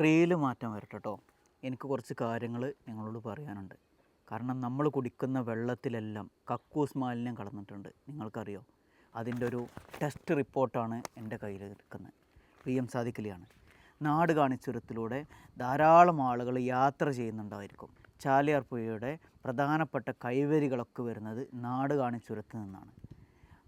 Reel മാറ്റം വരട്ടെ കേട്ടോ എനിക്ക് കുറച്ച് കാര്യങ്ങൾ നിങ്ങളോട് പറയാനുണ്ട്. കാരണം നമ്മൾ കുടിക്കുന്ന വെള്ളത്തിലെല്ലാം കക്കൂസ് മാലിന്യം കടന്നിട്ടുണ്ട്. നിങ്ങൾക്കറിയോ? അതിന്റെ ഒരു ടെസ്റ്റ് റിപ്പോർട്ടാണ് എന്റെ കയ്യിൽ എടുക്കുന്നത് പി എം സാദിഖലിയാണ്. നാട് കാണിച്ചുരത്തിലൂടെ ധാരാളം ആളുകൾ യാത്ര ചെയ്യുന്നുണ്ടായിരിക്കും. ചാലിയാർ പുഴയുടെ പ്രധാനപ്പെട്ട കൈവരികളൊക്കെ വരുന്നത് നാട് കാണിച്ചുരത്ത് നിന്നാണ്.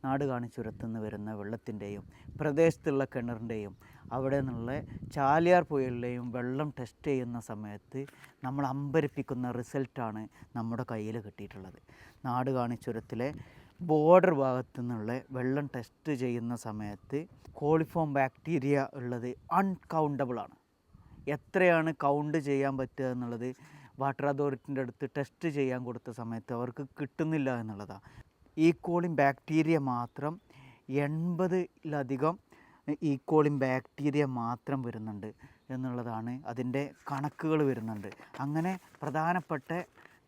നാട് കാണിച്ചുരത്തുനിന്ന് വരുന്ന വെള്ളത്തിന്റെയും പ്രദേശത്തുള്ള കിണറിന്റെയും അവിടെ നിന്നുള്ള ചാലിയാർ പുഴയിലെയും വെള്ളം ടെസ്റ്റ് ചെയ്യുന്ന സമയത്ത് നമ്മൾ അമ്പരിപ്പിക്കുന്ന റിസൾട്ടാണ് നമ്മുടെ കയ്യിൽ കിട്ടിയിട്ടുള്ളത്. നാട് കാണിച്ചുരത്തിലെ ബോർഡർ ഭാഗത്തു നിന്നുള്ള വെള്ളം ടെസ്റ്റ് ചെയ്യുന്ന സമയത്ത് കോളിഫോം ബാക്ടീരിയ ഉള്ളത് അൺകൗണ്ടബിളാണ് എത്രയാണ് കൗണ്ട് ചെയ്യാൻ പറ്റുക എന്നുള്ളത് വാട്ടർ അതോറിറ്റിന്റെ അടുത്ത് ടെസ്റ്റ് ചെയ്യാൻ കൊടുത്ത സമയത്ത് അവർക്ക് കിട്ടുന്നില്ല എന്നുള്ളതാണ് ഈക്കോളിൻ ബാക്ടീരിയ മാത്രം എൺപതിലധികം ഈക്കോളിങ് ബാക്ടീരിയ മാത്രം വരുന്നുണ്ട് എന്നുള്ളതാണ് അതിന്റെ കണക്കുകൾ വരുന്നുണ്ട്. അങ്ങനെ പ്രധാനപ്പെട്ട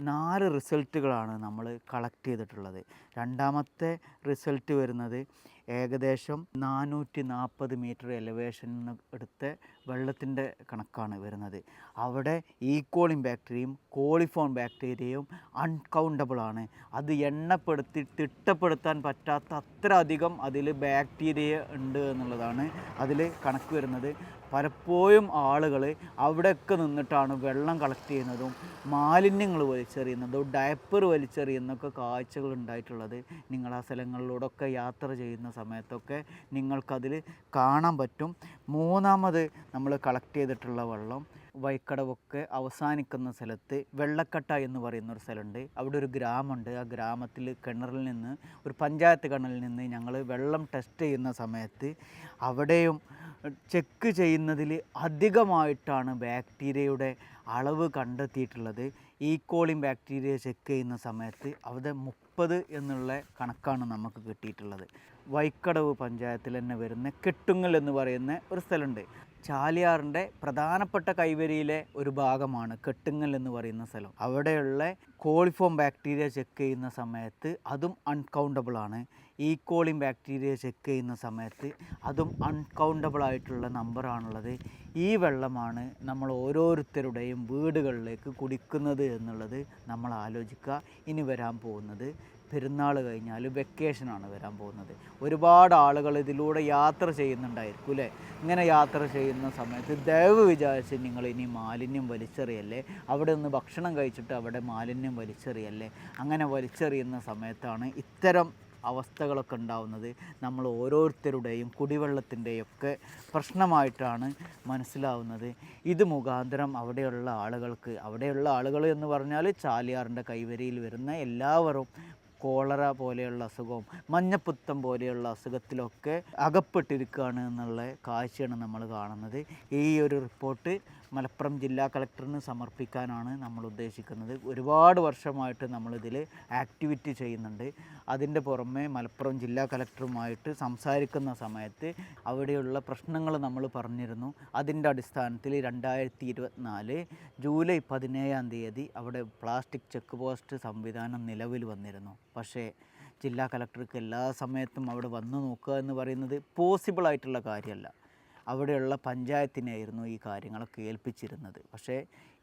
നാല് റിസൾട്ടുകളാണ് നമ്മൾ കളക്ട് ചെയ്തിട്ടുള്ളത്. രണ്ടാമത്തെ റിസൾട്ട് വരുന്നത് ഏകദേശം നാനൂറ്റി നാൽപ്പത് മീറ്റർ എലവേഷൻ എടുത്ത വെള്ളത്തിന്റെ കണക്കാണ് വരുന്നത്. അവിടെ ഈക്കോളിം ബാക്ടീരിയയും കോളിഫോൺ ബാക്ടീരിയയും അൺകൗണ്ടബിൾ ആണ്. അത് എണ്ണപ്പെടുത്തി തിട്ടപ്പെടുത്താൻ പറ്റാത്ത അത്ര അധികം അതിൽ ബാക്ടീരിയ ഉണ്ട് എന്നുള്ളതാണ് അതിൽ കണക്ക് വരുന്നത്. പലപ്പോഴും ആളുകൾ അവിടെയൊക്കെ നിന്നിട്ടാണ് വെള്ളം കളക്ട് ചെയ്യുന്നതും മാലിന്യങ്ങൾ വലിച്ചെറിയുന്നതും ഡയപ്പർ വലിച്ചെറിയുന്നൊക്കെ കാഴ്ചകൾ ഉണ്ടായിട്ടുള്ളത്. നിങ്ങൾ ആ സ്ഥലങ്ങളിലൂടെയൊക്കെ യാത്ര ചെയ്യുന്ന സമയത്തൊക്കെ നിങ്ങൾക്കതിൽ കാണാൻ പറ്റും. മൂന്നാമത് നമ്മൾ കളക്ട് ചെയ്തിട്ടുള്ള വെള്ളം വൈക്കടവൊക്കെ അവസാനിക്കുന്ന സ്ഥലത്ത് വെള്ളക്കട്ട എന്ന് പറയുന്ന ഒരു സ്ഥലമുണ്ട്. അവിടെ ഒരു ഗ്രാമമുണ്ട്. ആ ഗ്രാമത്തിൽ കിണറിൽ നിന്ന് ഒരു പഞ്ചായത്ത് കിണറിൽ നിന്ന് ഞങ്ങൾ വെള്ളം ടെസ്റ്റ് ചെയ്യുന്ന സമയത്ത് അവിടെയും ചെക്ക് ചെയ്യുന്നതിൽ അധികമായിട്ടാണ് ബാക്ടീരിയയുടെ അളവ് കണ്ടെത്തിയിട്ടുള്ളത്. ഈക്കോളിൻ ബാക്ടീരിയ ചെക്ക് ചെയ്യുന്ന സമയത്ത് അവിടെ മുപ്പത് എന്നുള്ള കണക്കാണ് നമുക്ക് കിട്ടിയിട്ടുള്ളത്. വൈക്കടവ് പഞ്ചായത്തിൽ തന്നെ വരുന്ന കെട്ടുങ്ങൽ എന്ന് പറയുന്ന ഒരു സ്ഥലമുണ്ട്. ചാലിയാറിന്റെ പ്രധാനപ്പെട്ട കൈവരിയിലെ ഒരു ഭാഗമാണ് കെട്ടുങ്ങൽ എന്ന് പറയുന്ന സ്ഥലം. അവിടെയുള്ള കോളിഫോം ബാക്ടീരിയ ചെക്ക് ചെയ്യുന്ന സമയത്ത് അതും അൺകൗണ്ടബിൾ ആണ്. ഈക്കോളിൻ ബാക്ടീരിയ ചെക്ക് ചെയ്യുന്ന സമയത്ത് അതും അൺകൗണ്ടബിൾ ആയിട്ടുള്ള നമ്പറാണുള്ളത് ഈ വെള്ളമാണ് നമ്മൾ ഓരോരുത്തരുടെയും വീടുകളിലേക്ക് കുടിക്കുന്നത് എന്നുള്ളത് നമ്മൾ ആലോചിക്കുക. ഇനി വരാൻ പോകുന്നത് പെരുന്നാൾ കഴിഞ്ഞാൽ വെക്കേഷനാണ് വരാൻ പോകുന്നത്. ഒരുപാട് ആളുകൾ ഇതിലൂടെ യാത്ര ചെയ്യുന്നുണ്ടായിരിക്കും അല്ലേ? ഇങ്ങനെ യാത്ര ചെയ്യുന്ന സമയത്ത് ദയവ് വിചാരിച്ച് നിങ്ങൾ ഇനി മാലിന്യം വലിച്ചെറിയല്ലേ? അവിടെ നിന്ന് ഭക്ഷണം കഴിച്ചിട്ട് അവിടെ മാലിന്യം വലിച്ചെറിയല്ലേ? അങ്ങനെ വലിച്ചെറിയുന്ന സമയത്താണ് ഇത്തരം അവസ്ഥകളൊക്കെ ഉണ്ടാവുന്നത് നമ്മൾ ഓരോരുത്തരുടെയും കുടിവെള്ളത്തിന്റെയൊക്കെ പ്രശ്നമായിട്ടാണ് മനസ്സിലാവുന്നത്. ഇത് മുഖാന്തരം അവിടെയുള്ള ആളുകൾക്ക് അവിടെയുള്ള ആളുകൾ എന്ന് പറഞ്ഞാൽ ചാലിയാറിന്റെ കൈവരിയിൽ വരുന്ന എല്ലാവരും കോളറ പോലെയുള്ള അസുഖവും മഞ്ഞപ്പിത്തം പോലെയുള്ള അസുഖത്തിലൊക്കെ അകപ്പെട്ടിരിക്കുകയാണ് എന്നുള്ള കാഴ്ചയാണ് നമ്മൾ കാണുന്നത്. ഈ ഒരു റിപ്പോർട്ട് മലപ്പുറം ജില്ലാ കളക്ടറിന് സമർപ്പിക്കാനാണ് നമ്മൾ ഉദ്ദേശിക്കുന്നത്. ഒരുപാട് വർഷമായിട്ട് നമ്മളിതിൽ ആക്ടിവിറ്റി ചെയ്യുന്നുണ്ട്. അതിന്റെ പുറമെ മലപ്പുറം ജില്ലാ കളക്ടറുമായിട്ട് സംസാരിക്കുന്ന സമയത്ത് അവിടെയുള്ള പ്രശ്നങ്ങൾ നമ്മൾ പറഞ്ഞിരുന്നു. അതിന്റെ അടിസ്ഥാനത്തിൽ രണ്ടായിരത്തി ഇരുപത്തിനാല് ജൂലൈ പതിനേഴാം തീയതി അവിടെ പ്ലാസ്റ്റിക് ചെക്ക് പോസ്റ്റ് സംവിധാനം നിലവിൽ വന്നിരുന്നു. പക്ഷേ ജില്ലാ കളക്ടർക്ക് എല്ലാ സമയത്തും അവിടെ വന്നു നോക്കുക എന്ന് പറയുന്നത് പോസിബിൾ ആയിട്ടുള്ള കാര്യമല്ല. അവിടെയുള്ള പഞ്ചായത്തിനായിരുന്നു ഈ കാര്യങ്ങളൊക്കെ ഏൽപ്പിച്ചിരുന്നത്. പക്ഷേ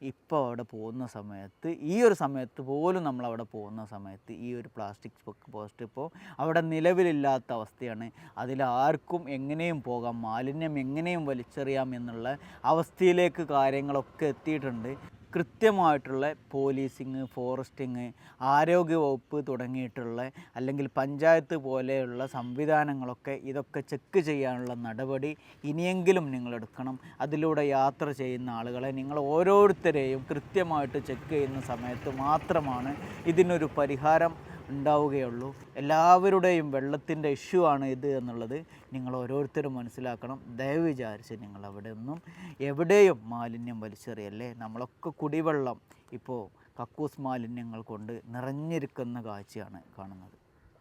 ഇപ്പോൾ അവിടെ പോകുന്ന സമയത്ത് ഈ ഒരു സമയത്ത് പോലും നമ്മൾ അവിടെ പോകുന്ന സമയത്ത് ഈ ഒരു പ്ലാസ്റ്റിക് പോസ്റ്റ് ഇപ്പോൾ അവിടെ നിലവിലില്ലാത്ത അവസ്ഥയാണ്. അതിലാർക്കും എങ്ങനെയും പോകാം മാലിന്യം എങ്ങനെയും വലിച്ചെറിയാം എന്നുള്ള അവസ്ഥയിലേക്ക് കാര്യങ്ങളൊക്കെ എത്തിയിട്ടുണ്ട്. കൃത്യമായിട്ടുള്ള പോലീസിങ് ഫോറസ്റ്റിങ് ആരോഗ്യവകുപ്പ് തുടങ്ങിയിട്ടുള്ള അല്ലെങ്കിൽ പഞ്ചായത്ത് പോലെയുള്ള സംവിധാനങ്ങളൊക്കെ ഇതൊക്കെ ചെക്ക് ചെയ്യാനുള്ള നടപടി ഇനിയെങ്കിലും നിങ്ങൾ എടുക്കണം. അതിലൂടെ യാത്ര ചെയ്യുന്ന ആളുകളെ നിങ്ങൾ ഓരോരുത്തരെയും കൃത്യമായിട്ട് ചെക്ക് ചെയ്യുന്ന സമയത്ത് മാത്രമാണ് ഇതിനൊരു പരിഹാരം ഉണ്ടാവുകയുള്ളൂ. എല്ലാവരുടെയും വെള്ളത്തിന്റെ ഇഷ്യൂ ആണ് ഇത് എന്നുള്ളത് നിങ്ങൾ ഓരോരുത്തരും മനസ്സിലാക്കണം. ദയവ് വിചാരിച്ച് നിങ്ങൾ അവിടെ ഒന്നും എവിടെയും മാലിന്യം വലിച്ചെറിയല്ലേ? നമ്മളൊക്കെ കുടിവെള്ളം ഇപ്പോൾ കക്കൂസ് മാലിന്യങ്ങൾ കൊണ്ട് നിറഞ്ഞിരിക്കുന്ന കാഴ്ചയാണ് കാണുന്നത്.